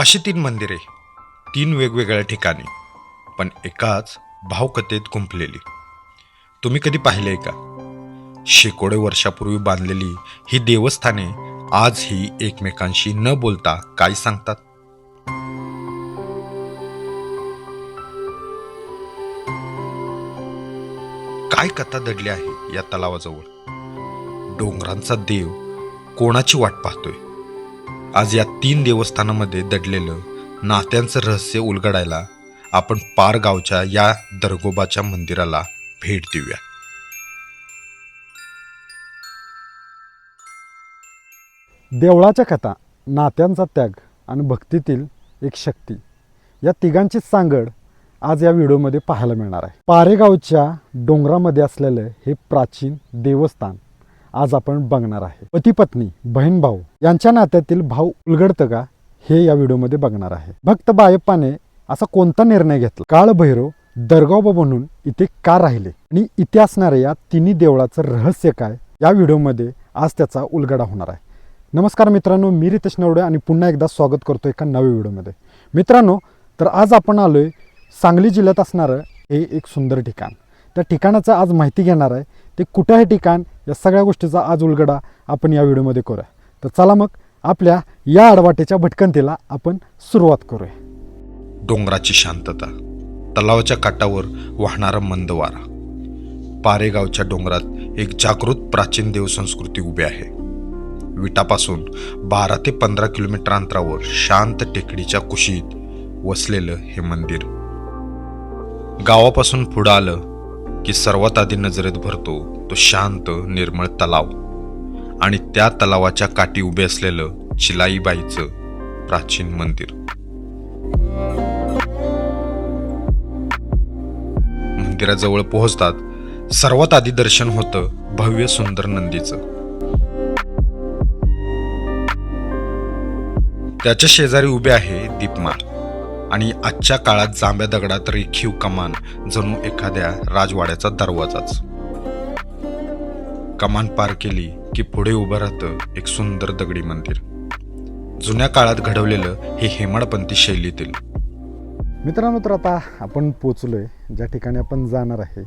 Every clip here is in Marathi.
अशी तीन मंदिरे तीन वेगवेगळ्या ठिकाणी पण एकाच भावकथेत गुंफलेली. तुम्ही कधी पाहिले का? शेकडो वर्षापूर्वी बांधलेली ही देवस्थाने आजही एकमेकांशी न बोलता काय सांगतात? काय कथा दडली आहे या तलावाजवळ? डोंगरांचा देव कोणाची वाट पाहतोय? आज या तीन देवस्थानामध्ये दडलेलं नात्यांचं रहस्य उलगडायला आपण पारगावच्या या दरगोबाच्या मंदिराला भेट देऊया. देवळाच्या कथा नात्यांचा त्याग आणि भक्तीतील एक शक्ती या तिघांचीच सांगड आज या व्हिडिओमध्ये पाहायला मिळणार आहे. पारेगावच्या डोंगरामध्ये असलेलं हे प्राचीन देवस्थान आज आपण बघणार आहे. पती पत्नी बहीण भाऊ यांच्या नात्यातील भाव उलगडतं का? हे या व्हिडिओमध्ये बघणार आहे. भक्त बायप्पाने असा कोणता निर्णय घेतला? काळभैरव दरगाव म्हणून इथे का राहिले? आणि इथे असणाऱ्या या तिन्ही देवळाचं रहस्य काय? या व्हिडिओमध्ये आज त्याचा उलगडा होणार आहे. नमस्कार मित्रांनो मी रितेश नवडे आणि पुन्हा एकदा स्वागत करतो एका नव्या व्हिडिओमध्ये. मित्रांनो तर आज आपण आलोय सांगली जिल्ह्यात असणारं हे एक सुंदर ठिकाण. त्या ठिकाणाचं आज माहिती घेणार आहे ते कुठं आहे ठिकाण या सगळ्या गोष्टीचा आज उलगडा आपण या व्हिडिओमध्ये करूया. तर चला मग आपल्या या आडवाटेच्या भटकंतीला आपण सुरुवात करूया. डोंगराची शांतता तलावाच्या काठावर वाहणारा मंद वारा पारेगावच्या डोंगरात एक जागृत प्राचीन देवसंस्कृती उभी आहे. विटापासून बारा ते पंधरा किलोमीटर अंतरावर शांत टेकडीच्या कुशीत वसलेलं हे मंदिर. गावापासून पुढं आलं की सर्वात आधी नजरेत भरतो तो शांत निर्मळ तलाव. आणि त्या तलावाच्या काठी उभे असलेलं चिलाईबाईचं प्राचीन मंदिर. मंदिराजवळ पोहोचतात सर्वात आधी दर्शन होतं भव्य सुंदर नंदीचं. त्याच्या शेजारी उभे आहे दीपमाळ आणि आजच्या काळात जांभ्या दगडात रेखीव कमान जणू एखाद्या राजवाड्याचा दरवाजाच. कमान पार केली की पुढे उभं राहतं एक सुंदर दगडी मंदिर. जुन्या काळात घडवलेलं हे हेमाडपंथी शैलीतील. मित्रांनो तर आता आपण पोचलो आहे ज्या ठिकाणी आपण जाणार आहे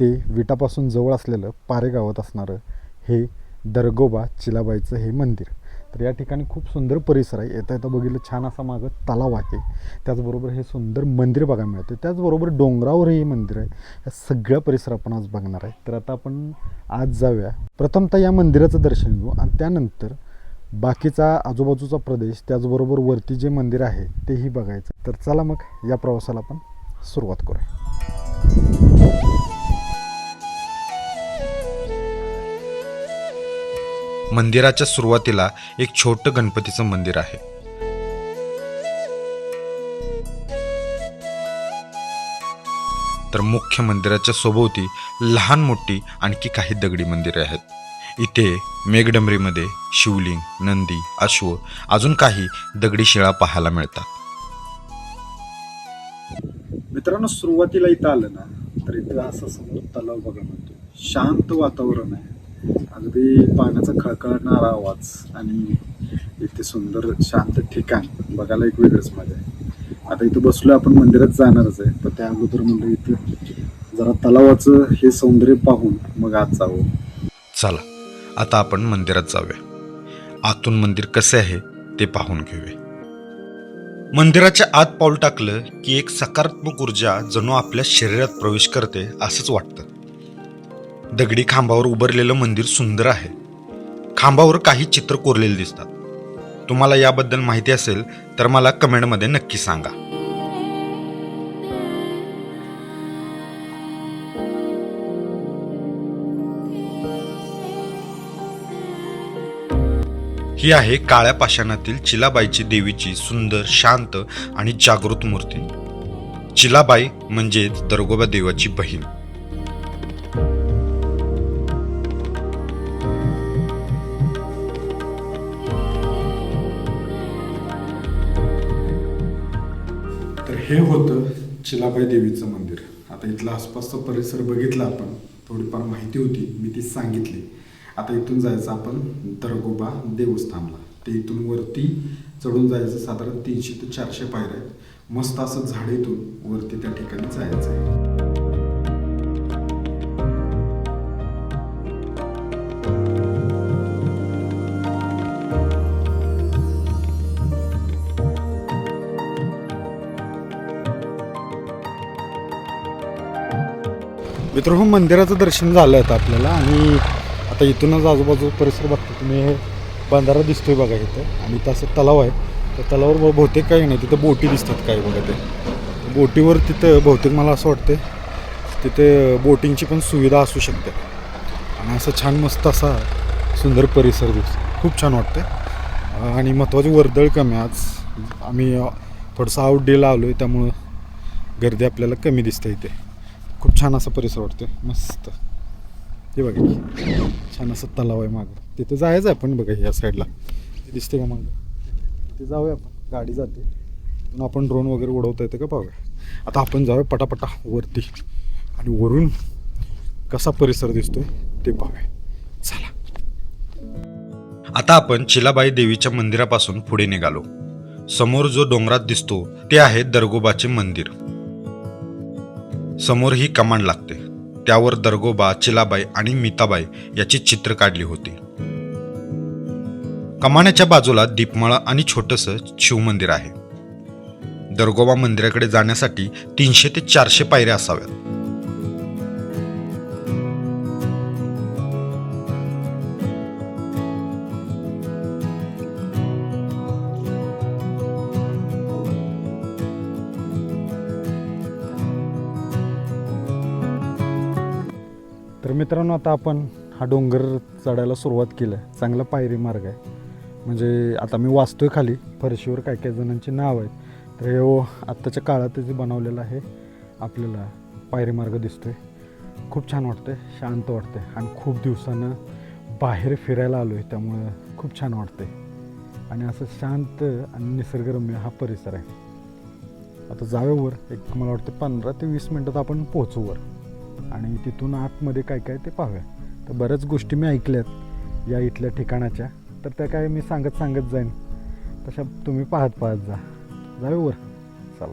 ते विटापासून जवळ असलेलं पारेगावात असणारं हे दरगोबा चिलाबाईचं हे मंदिर. तर या ठिकाणी खूप सुंदर परिसर आहे. येता येता बघितलं छान असा मागं तलाव आहे. त्याचबरोबर हे सुंदर मंदिर बघायला मिळते त्याचबरोबर डोंगरावर हे मंदिर आहे. या सगळ्या परिसर आपण आज बघणार आहे. तर आता आपण आज जाऊया. प्रथमतः या मंदिराचं दर्शन घेऊ आणि त्यानंतर बाकीचा आजूबाजूचा प्रदेश त्याचबरोबर वरती जे मंदिर आहे तेही बघायचं. तर चला मग या प्रवासाला आपण सुरुवात करूया. मंदिराच्या सुरुवातीला एक छोटं गणपतीचं मंदिर आहे. तर मुख्य मंदिराच्या सोभोवती लहान मोठी आणखी काही दगडी मंदिरे आहेत. इथे मेघडंबरीमध्ये शिवलिंग नंदी अश्व अजून काही दगडी शिळा पाहायला मिळतात. मित्रांनो सुरुवातीला इथं आलं ना तर इथं असं समोर तलाव बघा म्हणतो. शांत वातावरण आहे. अगदी पाण्याचा खळखळणारा आवाज आणि इथे सुंदर शांत ठिकाण बघायला एक वेगळंच मजा आहे. आता इथं बसलो आपण मंदिरात जाणारच आहे. पण त्या अगोदर म्हणलं इथं जरा तलावाचं हे सौंदर्य पाहून मग आज जावं. चला आता आपण मंदिरात जाऊया. आतून मंदिर कसे आहे ते पाहून घेऊया. मंदिराच्या आत पाऊल टाकलं की एक सकारात्मक ऊर्जा जणू आपल्या शरीरात प्रवेश करते असंच वाटतं. दगडी खांबावर उभारलेलं मंदिर सुंदर आहे. खांबावर काही चित्र कोरलेले दिसतात. तुम्हाला याबद्दल माहिती असेल तर मला कमेंटमध्ये नक्की सांगा. ही आहे काळ्या पाषाणातील चिलाबाईची देवीची सुंदर शांत आणि जागृत मूर्ती. चिलाबाई म्हणजेच दरगोबा देवाची बहीण. हे होतं चिलाबाई देवीचं मंदिर. आता इथला आसपासचा परिसर बघितला आपण थोडीफार माहिती होती मी ती सांगितली. आता इथून जायचं आपण दरगोबा देवस्थानला. ते इथून वरती चढून जायचं साधारण तीनशे ते चारशे पायऱ्या आहेत. मस्त असं झाड इथून वरती त्या ठिकाणी जायचं आहे मित्र मंदिराचं दर्शन झालं आता आपल्याला आणि आता इथूनच आजूबाजू परिसर बघतो. तुम्ही हे बंधारा दिसतोय बघा इथं आणि इथं असं तलाव आहे. त्या तलावावर बहुतेक काही नाही. तिथं बोटी दिसतात काय बघा ते. बोटीवर तिथं बहुतेक मला असं वाटतं तिथे बोटिंगची पण सुविधा असू शकते. आणि असं छान मस्त असा सुंदर परिसर दिसतो खूप छान वाटतं आणि महत्त्वाची वर्दळ कमी आज आम्ही थोडंसं आउट डेला आलो आहे त्यामुळं गर्दी आपल्याला कमी दिसते इथे. खूप छान असा परिसर वाटतोय. मस्त. हे बघा छान असं तलाव आहे मागं. तिथे जायचं आहे आपण बघा या साईडला दिसते का मागं? तिथे जाऊया आपण. गाडी जाते. पण आपण ड्रोन वगैरे उडवता येतं का पाहूया. आता आपण जाऊया पटापटा वरती. आणि वरून कसा परिसर दिसतोय ते पाहूया. चला. आता आपण चिलाबाई देवीच्या मंदिरापासून पुढे निघालो. समोर जो डोंगरात दिसतो ते आहे दरगोबाचे मंदिर. समोर ही कमान लागते. त्यावर दरगोबा चिलाबाई आणि मीताबाई याची चित्र काढली होती. कमानाच्या बाजूला दीपमाळा आणि छोटस शिवमंदिर आहे. दरगोबा मंदिराकडे जाण्यासाठी तीनशे ते चारशे पायऱ्या असाव्यात. मित्रांनो आता आपण हा डोंगर चढायला सुरुवात केलं आहे चांगला पायरी मार्ग आहे. म्हणजे आता मी वाचतोय खाली फरशीवर काय काय जणांची नाव आहेत. तर हे ओ आत्ताच्या काळात जे बनवलेलं आहे आपल्याला पायरी मार्ग दिसतोय. खूप छान वाटतंय शांत वाटतंय आणि खूप दिवसानं बाहेर फिरायला आलो आहे त्यामुळं खूप छान वाटतंय. आणि असं शांत आणि निसर्गरम्य हा परिसर आहे. आता जावेवर एक मला वाटतं पंधरा ते वीस मिनटात आपण पोहोचूवर वर. आणि तिथून आतमध्ये काय काय ते पाहूया. तर बऱ्याच गोष्टी मी ऐकल्यात या इथल्या ठिकाणाच्या. तर त्या काय मी सांगत सांगत जाईन. तशा तुम्ही पाहत पाहत जा. जावे वर. चला.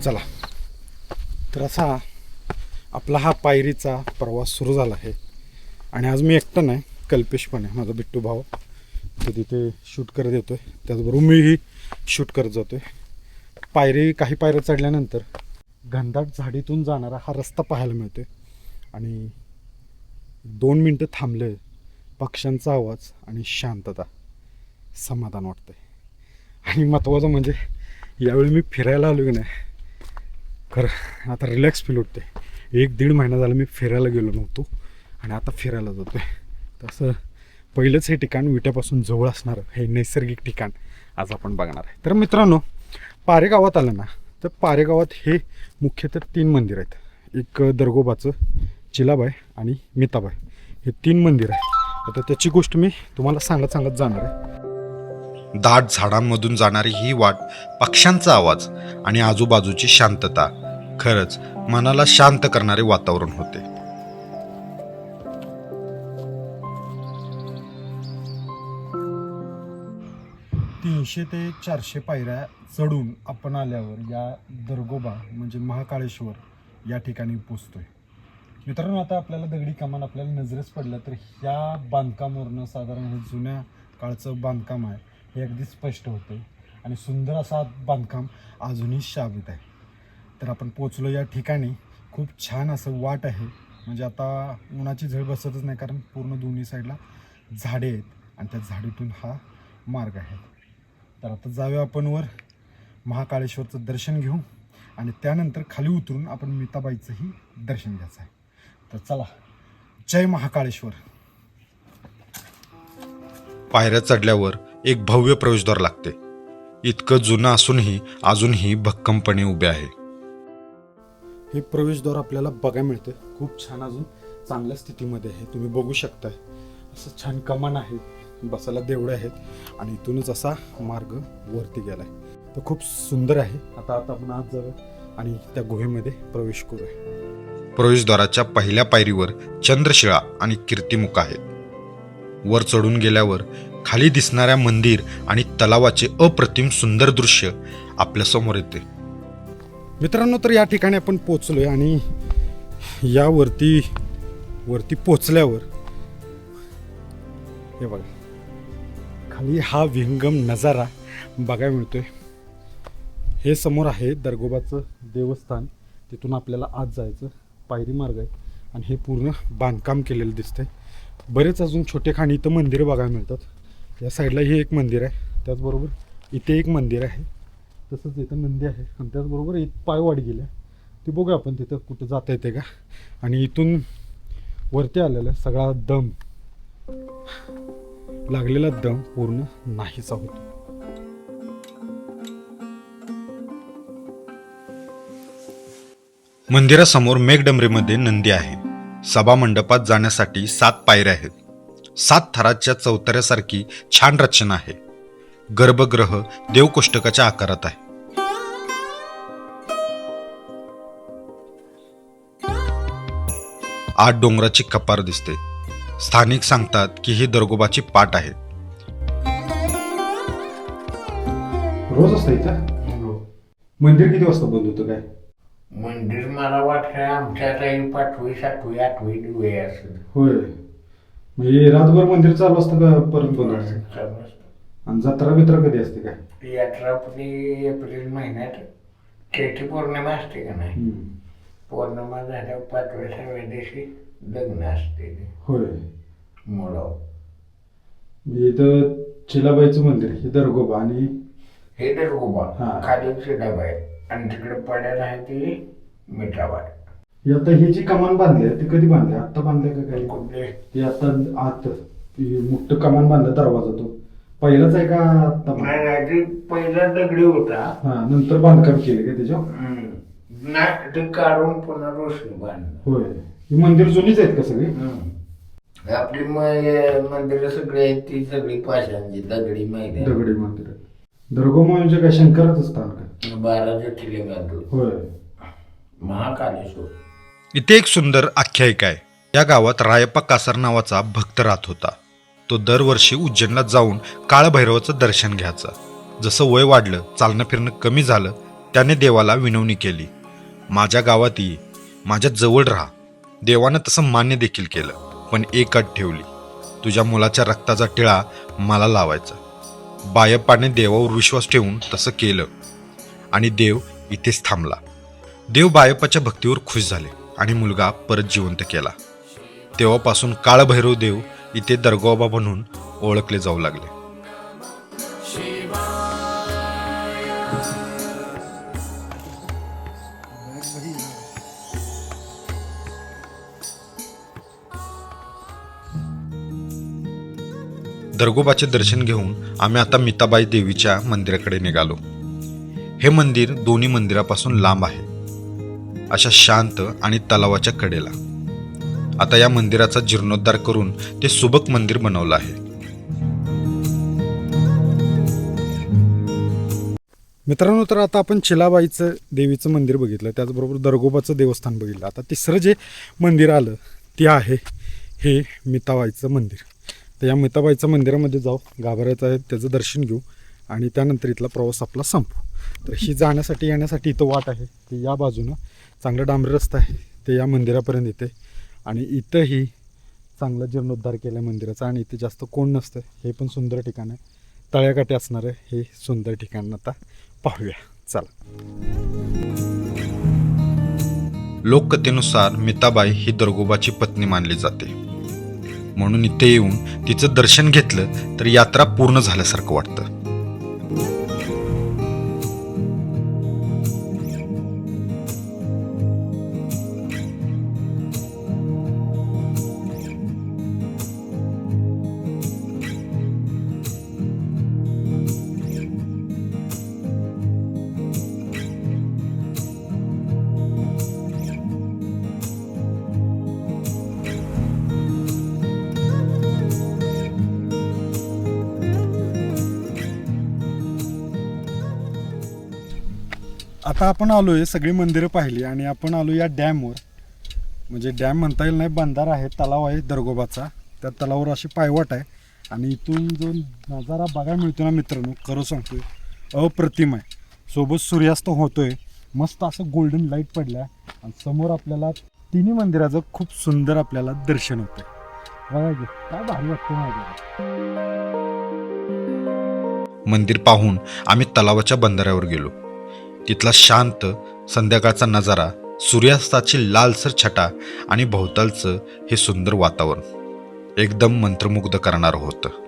चला. तर असा आपला हा पायरीचा प्रवास सुरू झाला आहे. आणि आज मी एकटा नाही कल्पेश पण आहे माझा बिट्टू भाऊ. तो तिथे शूट करत येतोय. त्याचबरोबर मीही शूट करत जातो आहे पायरी काही पायऱ्या चढल्यानंतर घनदाट झाडीतून जाणारा हा रस्ता पाहायला मिळतोय. आणि दोन मिनटं थांबले पक्ष्यांचा आवाज आणि शांतता समाधान वाटतंय. आणि महत्त्वाचं म्हणजे यावेळी मी फिरायला आलो की नाही खरं आता रिलॅक्स फील होते एक दीड महिना झाला मी फिरायला गेलो नव्हतो आणि आता फिरायला जातो आहे तसं पहिलंच हे ठिकाण विट्यापासून जवळ असणारं हे नैसर्गिक ठिकाण आज आपण बघणार आहे. तर मित्रांनो पारेगावात आलं ना तर पारेगावात हे मुख्यतः तीन मंदिर आहेत. एक दरगोबाचं चिलाबाई आणि मिताबाई. हे तीन मंदिर आहे आता त्याची गोष्ट मी तुम्हाला सांगत सांगत जाणार आहे. दाट झाडांमधून जाणारी ही वाट पक्ष्यांचा आवाज आणि आजूबाजूची शांतता. खरंच मनाला शांत करणारे वातावरण होते. तीनशे ते चारशे पायऱ्या चढून आपण आल्यावर या दरगोबा म्हणजे महाकाळेश्वर या ठिकाणी पोचतोय. मित्रांनो आता आपल्याला दगडी कमान आपल्याला नजरेस पडलं तर ह्या बांधकामावरनं साधारण हे जुन्या काळचं बांधकाम आहे हे अगदी स्पष्ट होते आणि सुंदर असा बांधकाम अजूनही शाबित आहे. तर आपण पोचलो या ठिकाणी. खूप छान असं वाट आहे. म्हणजे आता उन्हाची झळ बसतच नाही कारण पूर्ण दोन्ही साईडला झाडे आहेत आणि त्या झाडीतून हा मार्ग आहे. तर आता जाऊया आपण वर. महाकाळेश्वरचं दर्शन घेऊ आणि त्यानंतर खाली उतरून आपण मिताबाईचंही दर्शन घ्यायचं आहे. तर चला जय महाकाळेश्वर. पायऱ्या चढल्यावर एक भव्य प्रवेशद्वार लागते. इतकं जुनं असूनही अजूनही भक्कमपणे उभे आहे. हे प्रवेशद्वार आपल्याला बघायला मिळतं खूप छान अजून चांगल्या स्थितीमध्ये आहे. तुम्ही बघू शकताय. असं छान कमान आहे. बसायला देवळे आहेत आणि इथूनच असा मार्ग वरती गेलाय. तर खूप सुंदर आहे. आता आता आपण आज जाऊ आणि त्या गुहेमध्ये प्रवेश करूया. प्रवेशद्वाराच्या पहिल्या पायरीवर चंद्रशिळा आणि कीर्तिमुख आहेत. वर चढून गेल्यावर खाली दिसणाऱ्या मंदिर आणि तलावाचे अप्रतिम सुंदर दृश्य आपल्यासमोर येते. मित्रांनो तर या ठिकाणी आपण पोचलो आहे आणि यावरती वरती वरती पोचल्यावर हे बघा खाली हा विहंगम नजारा बघायला मिळतोय. हे समोर आहे दरगोबाचं देवस्थान. तिथून आपल्याला आत जायचं पायरी मार्ग आहे आणि हे पूर्ण बांधकाम केलेलं दिसतंय. बरेच अजून छोटे खाणी इथं मंदिरं बघायला मिळतात. या साईडला हे एक मंदिर आहे. त्याचबरोबर इथे एक मंदिर आहे. तसंच इथं नंदी आहे. आणि त्याचबरोबर एक पायवाडी गेल्या. ती बघूया आपण तिथं कुठं जाता येते का. आणि इथून वरती आलेला सगळा दम. लागलेला दम पूर्ण नाहीसा होतो. मंदिरासमोर मेघडंबरीमध्ये नंदी आहे. सभा मंडपात जाण्यासाठी सात पायऱ्या आहेत. सात थराच्या चौतऱ्यासारखी छान रचना आहे. गर्भग्रह देवकोष्टकाच्या आकारात आहे. आत डोंगराची कपार दिसते. स्थानिक सांगतात की ही दरगोबाची पाट आहे. रोज असतं इथं? मंदिर किती वाजता बंद होतं काय? मंदिर मला वाटतं आमच्या काही पाचवी सातवी आठवी दिवे असं. होय. म्हणजे रातभर मंदिर चालू असतं का परत बंद? असतं. आणि जत्रा बित्रा कधी असते काय? यात्रा आपली एप्रिल महिन्यात चैत्री पौर्णिमा असते का नाही? हम्म. पौर्णिमा झाल्यावर पाचव्या सहाव्या दिवशी लग्न असते होय. मुळाव. म्हणजे इथं चिलाबाईचं मंदिर हे दरगोबा आणि हे तर हा. खाली डबा आहे. आणि तिकडे पडायला आहे ती मिठाबाई. ही आता ही जी कमान बांधली आहे ती कधी बांधली आता बांधली का काय कुठले? ती आता आत मुक्त कमान बांधला दरवाजा तो. पहिलाच आहे का आता? नाही नाही ते पहिला दगडी होता. हा नंतर बांधकाम केले का त्याच्या हम्म. नाही ते काढून पुन्हा रोषणी बांधलं. होय. ही मंदिर जुनीच आहेत का सगळी? हम्म. आपली म- मंदिरं सगळी आहेत ती सगळी पाषाणची दगडी मैदान. दगडी मंदिर. दरगोबा म्हणजे काय शंकराचं स्थान का बारा ज्योतिर्लिंगातून होय. महाकालेश्वर. इथे एक सुंदर आख्यायिका आहे. या गावात रायप्पा कासार नावाचा भक्त राहत होता. तो दरवर्षी उज्जैनला जाऊन काळभैरवाचं दर्शन घ्यायचा. जसं वय वाढलं चालणं फिरणं कमी झालं त्याने देवाला विनवणी केली. माझ्या गावात ये माझ्या जवळ राहा. देवानं तसं मान्य देखील केलं पण एक अट ठेवली. तुझ्या मुलाच्या रक्ताचा टिळा मला लावायचा. बायप्पाने देवावर विश्वास ठेवून तसं केलं. आणि देव इथेच थांबला. देव बायप्पाच्या भक्तीवर खुश झाले आणि मुलगा परत जिवंत केला. तेव्हापासून काळभैरव देव इथे दरगोबा म्हणून ओळखले जाऊ लागले. दरगोबाचे दर्शन घेऊन आम्ही आता मिताबाई देवीच्या मंदिराकडे निघालो. हे मंदिर दोन्ही मंदिरापासून लांब आहे. अशा शांत आणि तलावाच्या कडेला. आता या मंदिराचा जीर्णोद्धार करून ते सुबक मंदिर बनवलं आहे. मित्रांनो तर आता आपण चिलाबाईचं देवीचं मंदिर बघितलं. त्याचबरोबर दरगोबाचं देवस्थान बघितलं. आता तिसरं जे मंदिर आलं ते आहे हे मिताबाईचं मंदिर. तर या मिताबाईचं मंदिरामध्ये जाऊ गाभाऱ्याचं आहे त्याचं दर्शन घेऊ आणि त्यानंतर इथला प्रवास आपला संपू. तर ही जाण्यासाठी येण्यासाठी इथं वाट आहे. ती या बाजूनं चांगला डांबरी रस्ता आहे. ते या मंदिरापर्यंत येते. आणि इथंही चांगला जीर्णोद्धार केला आहे मंदिराचा आणि इथे जास्त कोण नसतं हे पण सुंदर ठिकाण आहे. तळ्याकाठी असणारं हे सुंदर ठिकाण. आता पाहूया. चला. लोककथेनुसार मिताबाई ही दरगोबाची पत्नी मानली जाते. म्हणून इथे येऊन तिचं दर्शन घेतलं तर यात्रा पूर्ण झाल्यासारखं वाटतं. आता आपण आलोय सगळी मंदिरं पाहिली आणि आपण आलो या डॅमवर. म्हणजे डॅम म्हणता येईल नाही बंधारा आहे तलाव आहे दरगोबाचा. त्या तलावावर अशी पायवाट आहे. आणि इथून जो नजारा बघायला मिळतो ना मित्रांनो खरं सांगतोय अप्रतिम आहे. सोबत सूर्यास्त होतोय. मस्त असं गोल्डन लाइट पडल्या. आणि समोर आपल्याला तिन्ही मंदिराचं खूप सुंदर आपल्याला दर्शन होतंय. बघा की काय भारी वाटतं माझ्या मंदिर पाहून आम्ही तलावाच्या बंधाऱ्यावर गेलो. तिथला शांत संध्याकाळचा नजारा सूर्यास्ताची लालसर छटा आणि भोवतालचं हे सुंदर वातावरण. एकदम मंत्रमुग्ध करणारं होतं.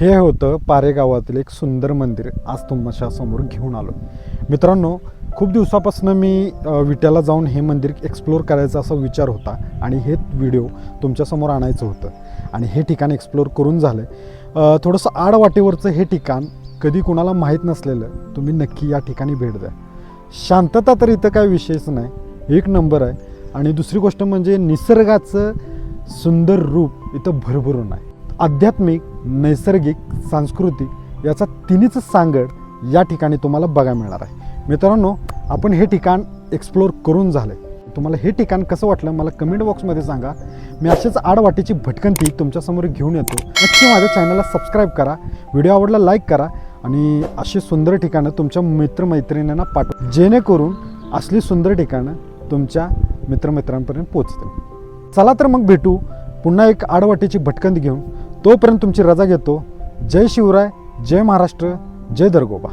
हे होतं पारेगावातील एक सुंदर मंदिर आज तुमच्यासमोर घेऊन आलो. मित्रांनो खूप दिवसापासून मी विट्याला जाऊन हे मंदिर एक्सप्लोर करायचा असा विचार होता आणि हे व्हिडिओ तुमच्यासमोर आणायचं होतं. आणि हे ठिकाण एक्सप्लोर करून झालं. आहे थोडंसं आडवाटेवरचं हे ठिकाण कधी कुणाला माहीत नसलेलं तुम्ही नक्की या ठिकाणी भेट द्या. शांतता तर इथं काय विषयच नाही एक नंबर आहे. आणि दुसरी गोष्ट म्हणजे निसर्गाचं सुंदर रूप इथं भरभरून आहे. आध्यात्मिक नैसर्गिक सांस्कृतिक याचा तिन्हीच सांगड या ठिकाणी तुम्हाला बघायला मिळणार आहे. मित्रांनो आपण हे ठिकाण एक्सप्लोर करून झालं तुम्हाला हे ठिकाण कसं वाटलं मला कमेंट बॉक्समध्ये सांगा. मी असेच आडवाटीची भटकंती तुमच्यासमोर घेऊन येतो. नक्की माझ्या चॅनलला सबस्क्राईब करा. व्हिडिओ आवडला लाईक करा. आणि अशी सुंदर ठिकाणं तुमच्या मित्रमैत्रिणींना पाठवा. जेणेकरून असली सुंदर ठिकाणं तुमच्या मित्रमित्रांपर्यंत पोचतील चला तर मग भेटू. पुन्हा एक आडवाटीची भटकंती घेऊन. तोपर्यंत तुमची रजा घेतो. जय शिवराय जय महाराष्ट्र जय दरगोबा.